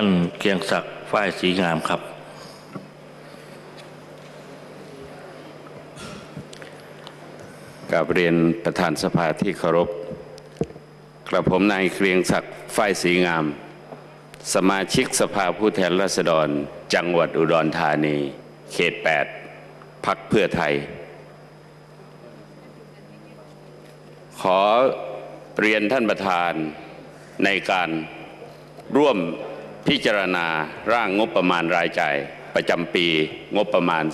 านเกรียงศักดิ์ฝ้ายสีงามครับกับเรียนประธานสภาที่เคารพ กระผมนายเกรียงศักดิ์ฝ้ายสีงาม สมาชิกสภาผู้แทนราษฎร จังหวัดอุดรธานี เขต 8 พักเพื่อไทย ขอเรียนท่านประธานในการร่วม พิจารณาร่างงบประมาณรายจ่ายประจำปีงบประมาณ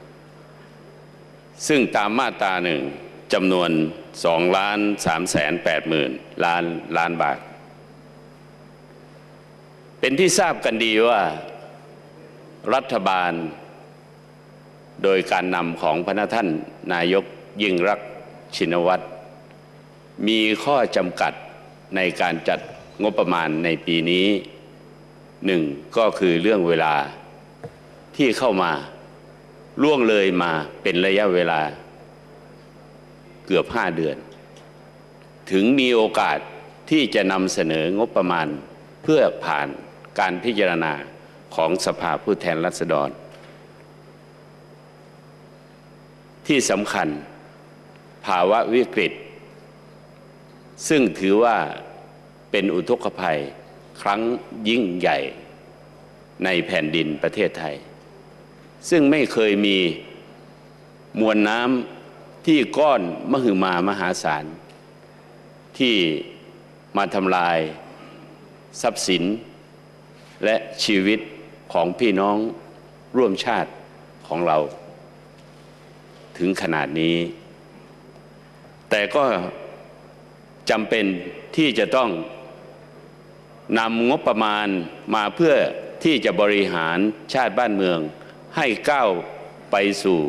2555 ซึ่งตามมาตราหนึ่งจำนวน2ล้าน3แสน8หมื่นล้านล้านบาท เป็นที่ทราบกันดีว่า รัฐบาล โดยการนำของพระท่านนายกยิ่งรักชินวัตรมีข้อจำกัดในการจัด งบประมาณในปีนี้หนึ่งก็คือเรื่องเวลาที่เข้ามาล่วงเลยมาเป็นระยะเวลาเกือบห้าเดือน ถึงมีโอกาสที่จะนำเสนองบประมาณเพื่อผ่านการพิจารณาของสภาผู้แทนราษฎร ที่สำคัญภาวะวิกฤต ซึ่งถือว่า เป็นอุทกภัย ครั้งยิ่งใหญ่ในแผ่นดินประเทศไทย ซึ่งไม่เคยมีมวลน้ำที่ก้อนมหึมามหาศาล ที่มาทำลายทรัพย์สิน และชีวิตของพี่น้องร่วมชาติของเรา ถึงขนาดนี้ แต่ก็จำเป็นที่จะต้อง นำงบประมาณมาเพื่อที่จะบริหารชาติบ้านเมือง ให้ก้าวไปสู่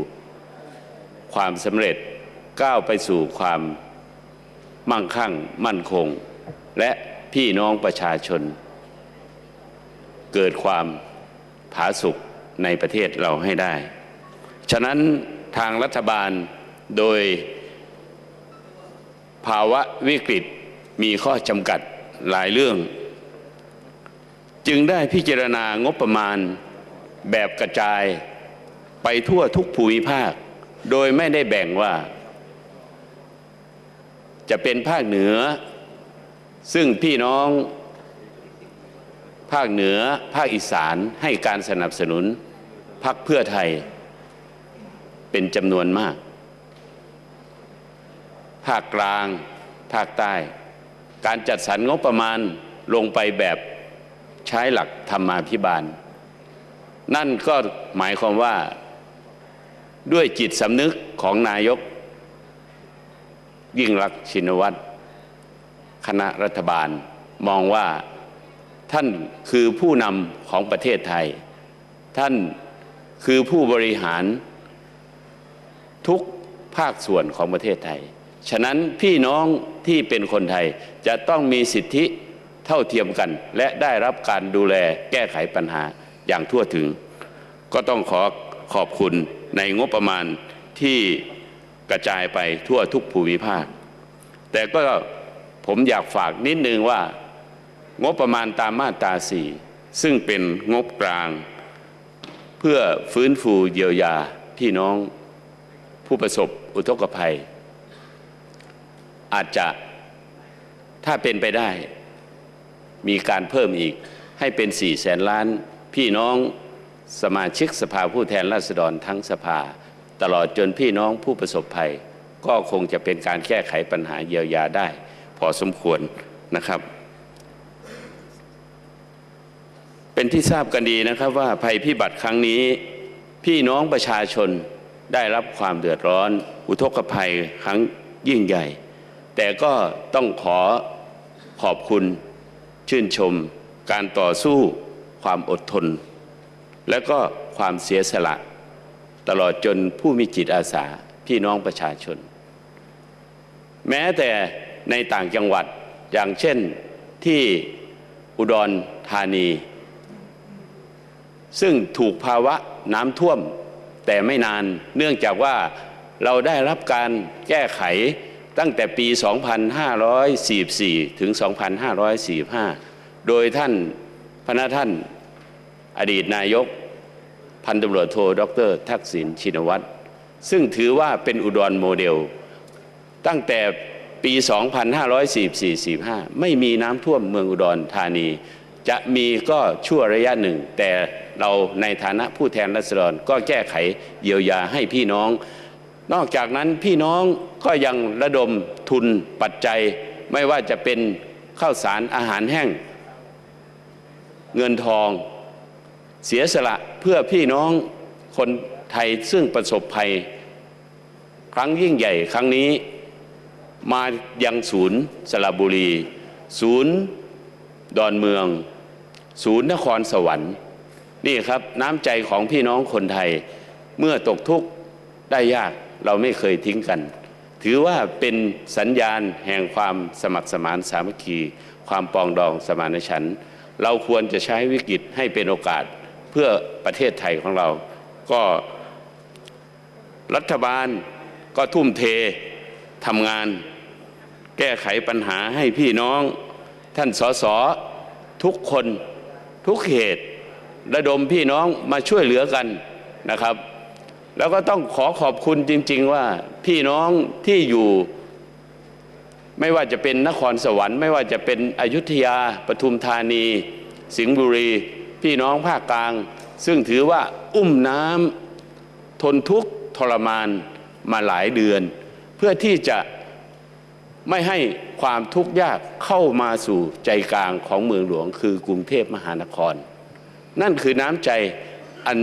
ความสำเร็จก้าวไปสู่ความมั่งคั่งมั่นคง และพี่น้องประชาชน เกิดความผาสุกในประเทศเราให้ได้ ฉะนั้นทางรัฐบาลโดยภาวะวิกฤตมีข้อจำกัดหลายเรื่อง จึงได้พิจารณางบประมาณแบบกระจายไปทั่วทุกภูมิภาค โดยไม่ได้แบ่งว่า จะเป็นภาคเหนือ ซึ่งพี่น้องภาคเหนือภาคอีสานให้การสนับสนุนพรรคเพื่อไทย เป็นจำนวนมาก ภาคกลาง ภาคใต้ การจัดสรรงบประมาณลงไปแบบ ใช้หลักธรรมาภิบาล นั่นก็หมายความว่าด้วยจิตสำนึกของนายก ยิ่งรักชินวัตรคณะรัฐบาลมองว่าท่านคือผู้นำของประเทศไทย ท่านคือผู้บริหารทุกภาคส่วนของประเทศไทย ฉะนั้นพี่น้องที่เป็นคนไทยจะต้องมีสิทธิ ท่าเทียมกัน และได้รับการดูแลแก้ไขปัญหาอย่างทั่วถึง ก็ต้องขอขอบคุณในงบประมาณที่กระจายไปทั่วทุกภูมิภาค แต่ก็ผมอยากฝากนิดนึงว่างบประมาณตามมาตราสี่ซึ่งเป็นงบกลาง เพื่อฟื้นฟูเยียวยาพี่น้องผู้ประสบอุทกภัย อาจจะถ้าเป็นไปได้ มีการเพิ่มอีกให้เป็น4แสนล้าน พี่น้องสมาชิกสภาผู้แทนราษฎรทั้งสภา ตลอดจนพี่น้องผู้ประสบภัย ก็คงจะเป็นการแก้ไขปัญหาเยียวยาได้ พอสมควรนะครับ เป็นที่ทราบกันดีนะครับว่าภัยพิบัติครั้งนี้ พี่น้องประชาชนได้รับความเดือดร้อน อุทกภัยครั้งยิ่งใหญ่ แต่ก็ต้องขอขอบคุณ ชื่นชมการต่อสู้ความอดทน และก็ความเสียสละ ตลอดจนผู้มีจิตอาสาพี่น้องประชาชน แม้แต่ในต่างจังหวัดอย่างเช่นที่อุดรธานี ซึ่งถูกภาวะน้ำท่วมแต่ไม่นานเนื่องจากว่าเราได้รับการแก้ไข ตั้งแต่ปี 2544 ถึง 2545 โดยท่านพระท่านอดีตนายก พันตำรวจโทดร ทักษิณชินวัตร ซึ่งถือว่าเป็นอุดรโมเดล ตั้งแต่ปี 2544-45 ไม่มีน้ำท่วมเมืองอุดรธานี จะมีก็ชั่วระยะหนึ่ง แต่เราในฐานะผู้แทนรัษฎรก็แก้ไขเยียวยาให้พี่น้อง นอกจากนั้นพี่น้อง ก็ยังระดมทุนปัจจัยไม่ว่าจะเป็นข้าวสารอาหารแห้ง เงินทอง เสียสละเพื่อพี่น้องคนไทยซึ่งประสบภัย ครั้งยิ่งใหญ่ครั้งนี้ มายังศูนย์สระบุรี ศูนย์ดอนเมือง ศูนย์นครสวรรค์ นี่ครับน้ำใจของพี่น้องคนไทยเมื่อตกทุกข์ได้ยากเราไม่เคยทิ้งกัน ถือว่าเป็นสัญญาณแห่งความสมัครสมานสามัคคี ความปองดองสมานฉันท์เราควรจะใช้วิกฤตให้เป็นโอกาสเพื่อประเทศไทยของเรา ก็รัฐบาลก็ทุ่มเททำงาน แก้ไขปัญหาให้พี่น้อง ท่านสสทุกคนทุกเขตระดมพี่น้องมาช่วยเหลือกันนะครับ แล้วก็ต้องขอขอบคุณจริง ๆ ว่าพี่น้องที่อยู่ ไม่ว่าจะเป็นนครสวรรค์ ไม่ว่าจะเป็นอยุธยาปทุมธานี สิงห์บุรี พี่น้องภาคกลาง ซึ่งถือว่าอุ้มน้ำทนทุกข์ทรมานมาหลายเดือน เพื่อที่จะไม่ให้ความทุกข์ยากเข้ามาสู่ใจกลางของเมืองหลวง คือกรุงเทพมหานคร นั่นคือน้ำใจอัน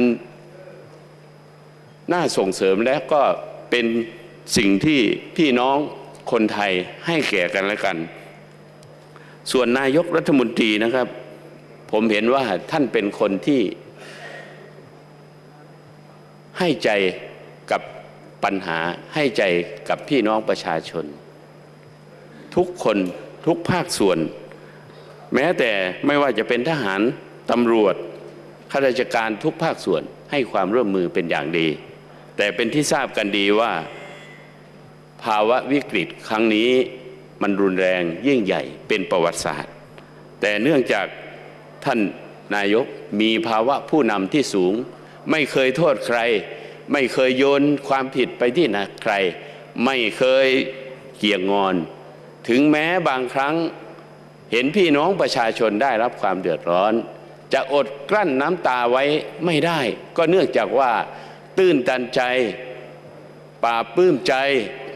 น่าส่งเสริมและก็เป็นสิ่งที่พี่น้องคนไทยให้แก่กันและกัน ส่วนนายกรัฐมนตรีนะครับ ผมเห็นว่าท่านเป็นคนที่ ให้ใจกับปัญหาให้ใจกับพี่น้องประชาชน ทุกคนทุกภาคส่วน แม้แต่ไม่ว่าจะเป็นทหารตำรวจข้าราชการทุกภาคส่วนให้ความร่วมมือเป็นอย่างดี แต่เป็นที่ทราบกันดีว่า ภาวะวิกฤตครั้งนี้มันรุนแรงยิ่งใหญ่เป็นประวัติศาสตร์ แต่เนื่องจากท่านนายกมีภาวะผู้นำที่สูง ไม่เคยโทษใคร ไม่เคยโยนความผิดไปที่นะใคร ไม่เคยเกี่ยงงอน ถึงแม้บางครั้งเห็นพี่น้องประชาชนได้รับความเดือดร้อน จะอดกลั้นน้ำตาไว้ไม่ได้ ก็เนื่องจากว่า ตื้นตันใจปลาปลื้มใจ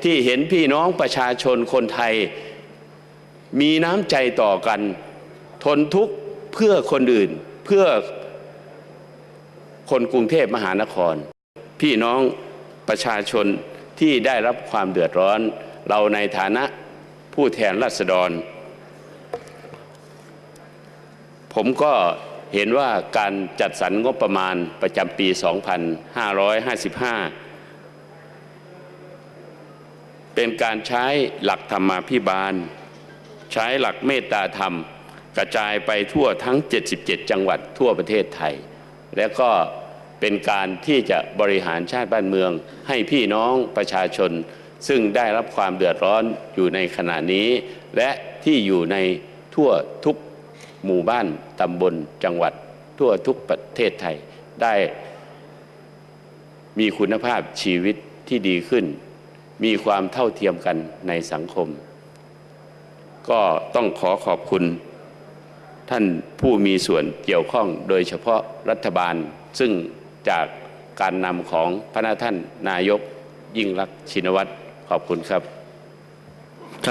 ที่เห็นพี่น้องประชาชนคนไทย มีน้ำใจต่อกัน ทนทุกข์เพื่อคนอื่น เพื่อคนกรุงเทพมหานคร พี่น้องประชาชนที่ได้รับความเดือดร้อน เราในฐานะผู้แทนราษฎร ผมก็ เห็นว่าการจัดสรรงบประมาณประจำปี 2555 เป็นการใช้หลักธรรมาภิบาล ใช้หลักเมตตาธรรม กระจายไปทั่วทั้ง 77 จังหวัดทั่วประเทศไทย และก็เป็นการที่จะบริหารชาติบ้านเมือง ให้พี่น้องประชาชน ซึ่งได้รับความเดือดร้อนอยู่ในขณะนี้ และที่อยู่ในทั่วทุก หมู่บ้านตำบลจังหวัดทั่วทุกประเทศไทยได้มีคุณภาพชีวิตที่ดีขึ้น มีความเท่าเทียมกันในสังคม ก็ต้องขอขอบคุณ ท่านผู้มีส่วนเกี่ยวข้องโดยเฉพาะรัฐบาล ซึ่งจากการนำของพระนาท่านนายกยิ่งรักชินวัตรขอบคุณครับ